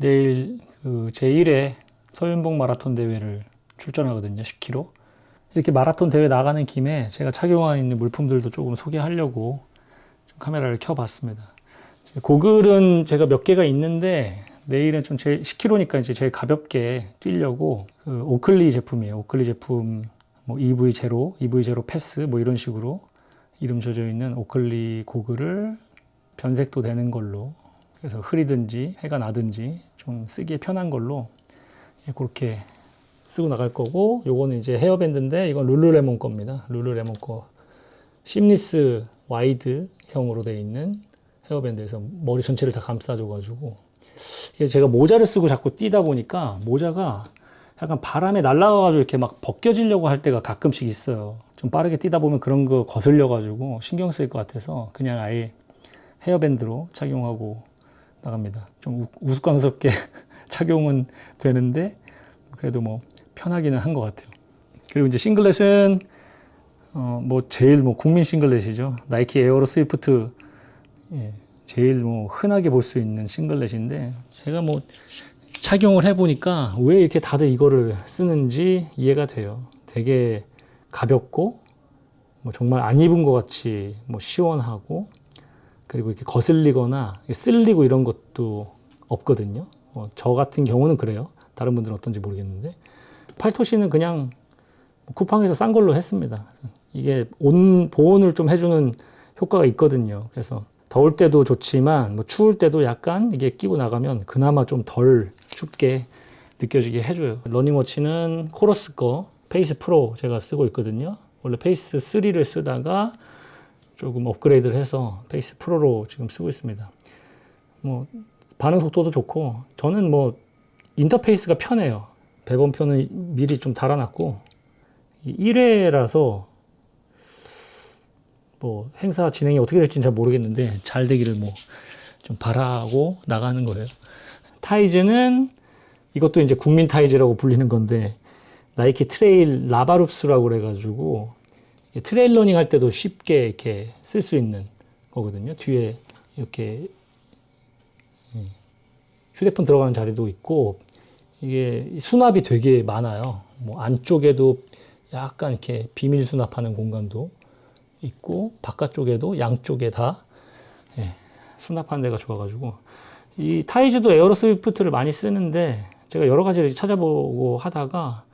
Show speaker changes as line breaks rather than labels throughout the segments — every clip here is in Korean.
내일 그 제1회 서윤복 마라톤 대회를 출전하거든요. 10km. 이렇게 마라톤 대회 나가는 김에 제가 착용하고 있는 물품들도 조금 소개하려고 좀 카메라를 켜봤습니다. 고글은 제가 몇 개가 있는데 내일은 좀 제일 10km니까 이제 제일 가볍게 뛰려고 그 오클리 제품이에요. 오클리 제품 뭐 EV 제로, EV 제로 패스 뭐 이런 식으로 이름 져져 있는 오클리 고글을 변색도 되는 걸로 그래서 흐리든지 해가 나든지 좀 쓰기에 편한 걸로 예, 그렇게 쓰고 나갈 거고 요거는 이제 헤어밴드인데 이건 룰루레몬 겁니다. 룰루레몬 거 심리스 와이드형으로 되어 있는 헤어밴드에서 머리 전체를 다 감싸줘 가지고 이게 제가 모자를 쓰고 자꾸 뛰다 보니까 모자가 약간 바람에 날아가가지고 이렇게 막 벗겨지려고 할 때가 가끔씩 있어요. 좀 빠르게 뛰다 보면 그런 거 거슬려가지고 신경 쓸 것 같아서 그냥 아예 헤어밴드로 착용하고 나갑니다. 좀 우- 우스꽝스럽게 착용은 되는데 그래도 뭐 편하기는 한 것 같아요. 그리고 이제 싱글렛은 어 뭐 제일 뭐 국민 싱글렛이죠. 나이키 에어로 스위프트 예, 제일 뭐 흔하게 볼 수 있는 싱글렛인데 제가 뭐 착용을 해보니까 왜 이렇게 다들 이거를 쓰는지 이해가 돼요. 되게 가볍고 뭐 정말 안 입은 것 같이 뭐 시원하고 그리고 이렇게 거슬리거나 쓸리고 이런 것도 없거든요. 어, 저 같은 경우는 그래요. 다른 분들은 어떤지 모르겠는데 팔토시는 그냥 쿠팡에서 싼 걸로 했습니다. 이게 온 보온을 좀 해주는 효과가 있거든요. 그래서 더울 때도 좋지만 뭐 추울 때도 약간 이게 끼고 나가면 그나마 좀 덜 춥게 느껴지게 해줘요. 러닝워치는 코러스 거 페이스 프로 제가 쓰고 있거든요. 원래 페이스 3를 쓰다가 조금 업그레이드를 해서 페이스 프로로 지금 쓰고 있습니다. 뭐 반응 속도도 좋고 저는 뭐 인터페이스가 편해요. 배번표는 미리 좀 달아놨고 1회라서 뭐 행사 진행이 어떻게 될지는 잘 모르겠는데 잘 되기를 뭐 좀 바라고 나가는 거예요. 타이즈는 이것도 이제 국민 타이즈라고 불리는 건데 나이키 트레일 라바룹스라고 그래가지고 트레일 러닝 할 때도 쉽게 이렇게 쓸 수 있는 거거든요. 뒤에 이렇게 음, 휴대폰 들어가는 자리도 있고 이게 수납이 되게 많아요. 뭐 안쪽에도 약간 이렇게 비밀 수납하는 공간도 있고 바깥쪽에도 양쪽에 다 예, 수납하는 데가 좋아가지고 이 타이즈도 에어로 스위프트를 많이 쓰는데 제가 여러 가지를 찾아보고 하다가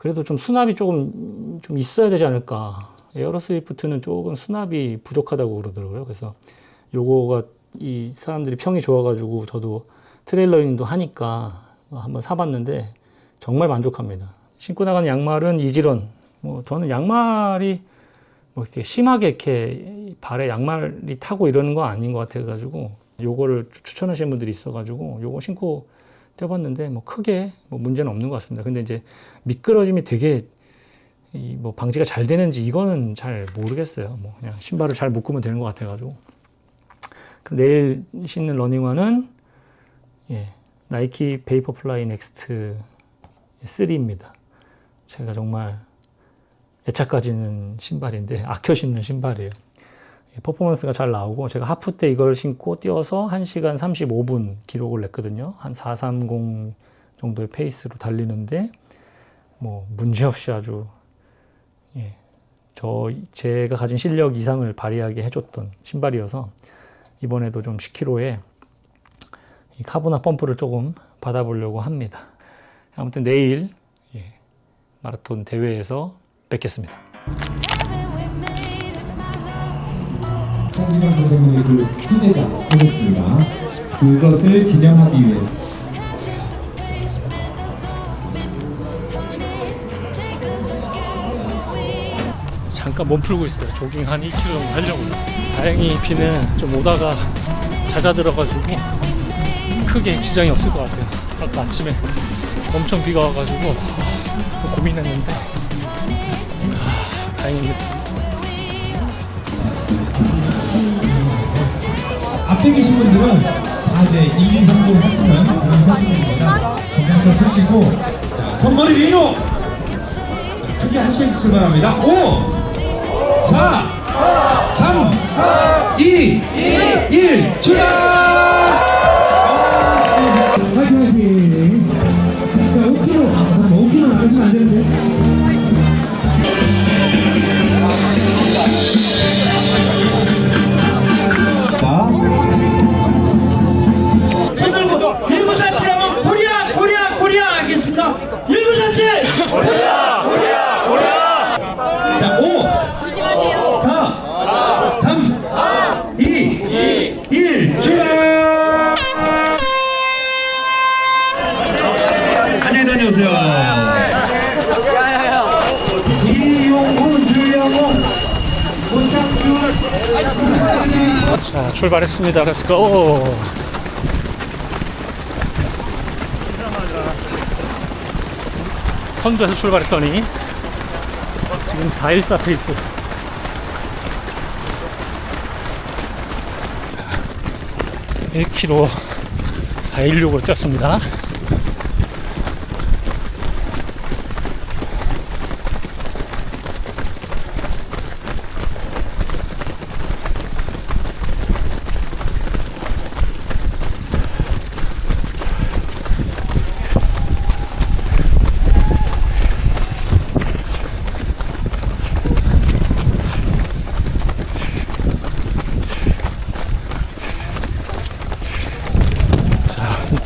그래도 좀 수납이 조금 좀 있어야 되지 않을까. 에어로 스위프트는 조금 수납이 부족하다고 그러더라고요. 그래서 요거가 이 사람들이 평이 좋아가지고 저도 트레일러닝도 하니까 한번 사봤는데 정말 만족합니다. 신고 나가는 양말은 이지런. 뭐 저는 양말이 뭐 이렇게 심하게 이렇게 발에 양말이 타고 이러는 거 아닌 것 같아가지고 요거를 추천하시는 분들이 있어가지고 요거 신고 뛰어봤는데 뭐 크게 뭐 문제는 없는 것 같습니다. 근데 이제 미끄러짐이 되게 이 뭐 방지가 잘 되는지 이거는 잘 모르겠어요. 뭐 그냥 신발을 잘 묶으면 되는 것 같아가지고 내일 신는 러닝화는 예, 나이키 베이퍼플라이 넥스트 3입니다. 제가 정말 애착 가지는 신발인데 아껴 신는 신발이에요. 예, 퍼포먼스가 잘 나오고 제가 하프 때 이걸 신고 뛰어서 1시간 35분 기록을 냈거든요. 한 430 정도의 페이스로 달리는데 뭐 문제없이 아주 예, 저 제가 가진 실력 이상을 발휘하게 해줬던 신발이어서 이번에도 좀 10km에 이 카보나 펌프를 조금 받아보려고 합니다. 아무튼 내일 예, 마라톤 대회에서 뵙겠습니다.
성기관 선생님의 그 휴대자 보냈습니다. 그것을 기념하기 위해서
잠깐 몸 풀고 있어요. 조깅 한 2km 정도 하려고. 다행히 비는 좀 오다가 잦아들어가지고 크게 지장이 없을 것 같아요. 아까 아침에 엄청 비가 와가지고 고민했는데 아, 다행입니다.
앞에 계신 분들은 다 이제 1, 2, 3도 하시는 그런 선수입니다. 정면서 푸시고 자, 선머리 위로 크게 하실 수 바랍니다. 5, 4, 3, 2, 1, 출발! 아, 네. 화이팅 화이팅! 자, 5kg, 5kg 나가시면 안
되는데. 출발했습니다. Let's. 선두에서 출발했더니 지금 414 페이스. 자, 1km 416으로 뛰었습니다.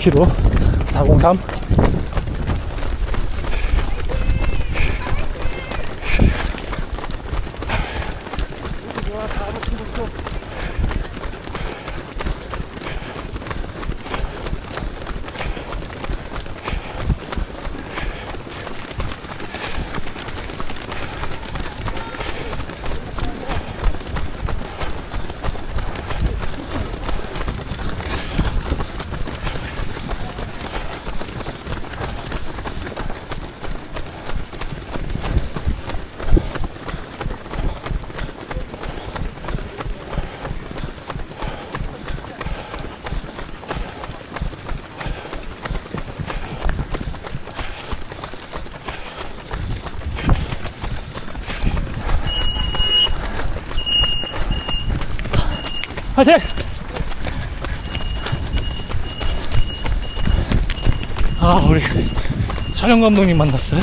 자, 2km 403. 화이팅! 아, 우리 촬영 감독님 만났어요.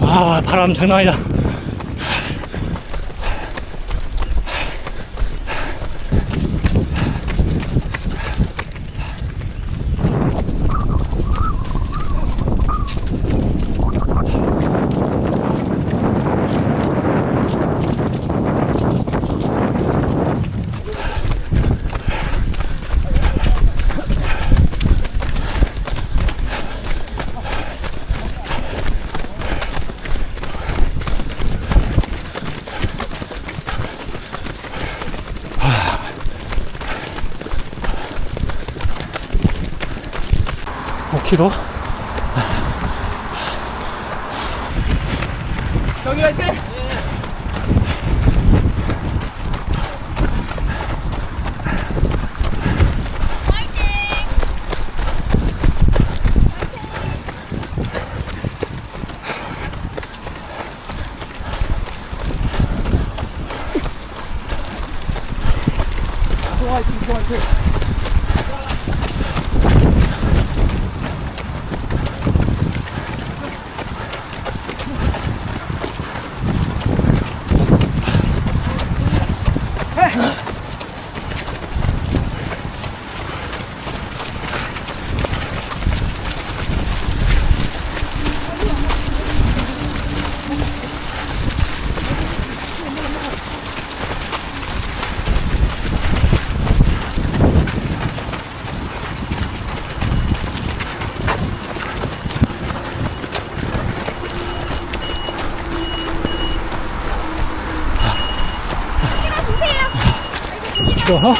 아, 바람 장난 아니다. 오 k 로
경기 화이팅!
어?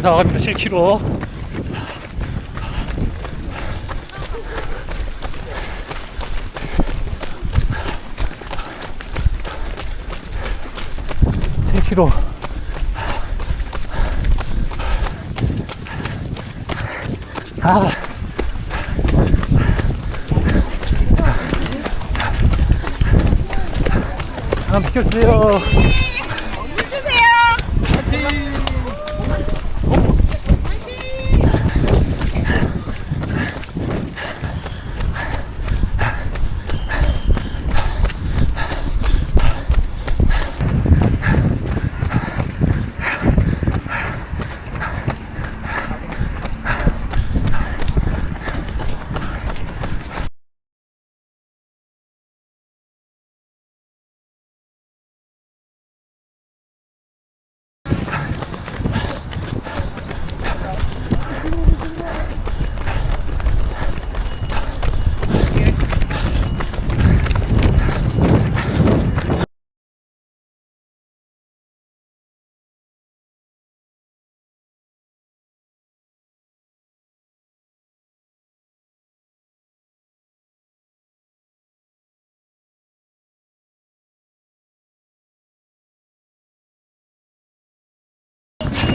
자, 7km 나갑니다. 7km. 10km. 아. 사람 비켜주세요.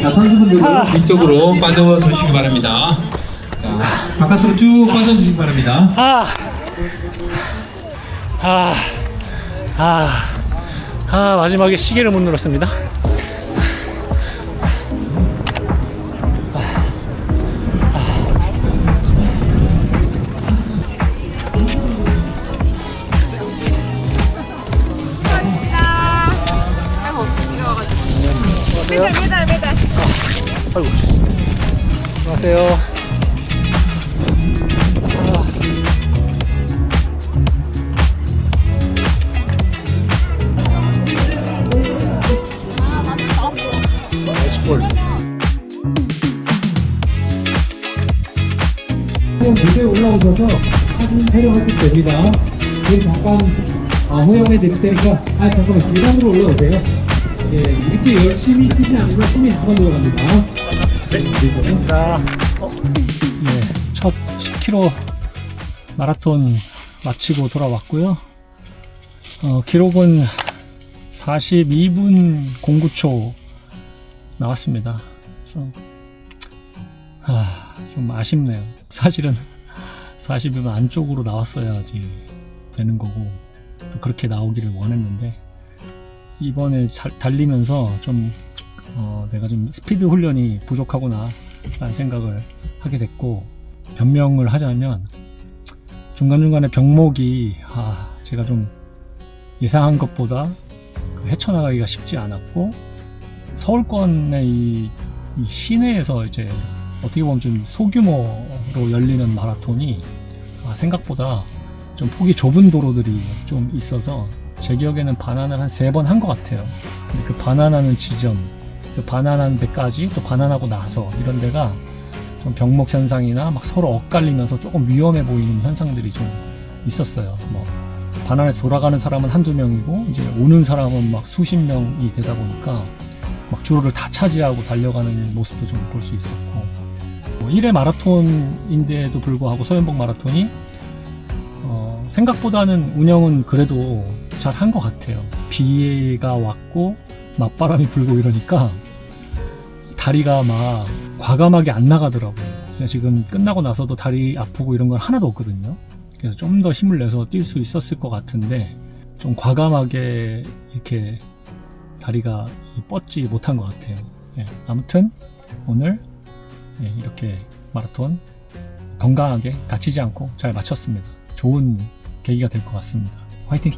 자, 선수분들은 위쪽으로 빠져주시기 바랍니다. 자, 바깥으로 쭉 빠져주시기 바랍니다.
아, 아, 아, 아, 마지막에 시계를 못 눌렀습니다. 아이고, 안녕하세요.
허용해 드릴 테니까 아 잠깐만 계단으로 올라오세요. 예, 이렇게 열심히 뛰지 않으면 손이 한번 들어갑니다. 네.
자, 어, 네, 첫 10km 마라톤 마치고 돌아왔고요. 어, 기록은 42분 09초 나왔습니다. 그래서 아, 좀 아쉽네요. 사실은 40이면 안쪽으로 나왔어야지 되는 거고 또 그렇게 나오기를 원했는데 이번에 잘 달리면서 좀 어, 내가 좀 스피드 훈련이 부족하구나 라는 생각을 하게 됐고 변명을 하자면 중간중간에 병목이 아, 제가 좀 예상한 것보다 그 헤쳐나가기가 쉽지 않았고 서울권의 이, 이 시내에서 이제 어떻게 보면 좀 소규모로 열리는 마라톤이 아, 생각보다 좀 폭이 좁은 도로들이 좀 있어서 제 기억에는 반환을 한 세 번 한 것 같아요. 근데 그 반환하는 지점, 그 반환하는 데까지 또 반환하고 나서 이런 데가 좀 병목 현상이나 막 서로 엇갈리면서 조금 위험해 보이는 현상들이 좀 있었어요. 뭐 반환해서 돌아가는 사람은 한두 명이고 이제 오는 사람은 막 수십 명이 되다 보니까 막 주로를 다 차지하고 달려가는 모습도 좀 볼 수 있었고 뭐 1회 마라톤인데도 불구하고 서현복 마라톤이 어, 생각보다는 운영은 그래도 잘 한 것 같아요. 비가 왔고 맞바람이 불고 이러니까 다리가 막 과감하게 안 나가더라고요. 지금 끝나고 나서도 다리 아프고 이런 건 하나도 없거든요. 그래서 좀 더 힘을 내서 뛸 수 있었을 것 같은데 좀 과감하게 이렇게 다리가 뻗지 못한 것 같아요. 예, 아무튼 오늘 예, 이렇게 마라톤 건강하게 다치지 않고 잘 마쳤습니다. 좋은 계기가 될 것 같습니다. 화이팅!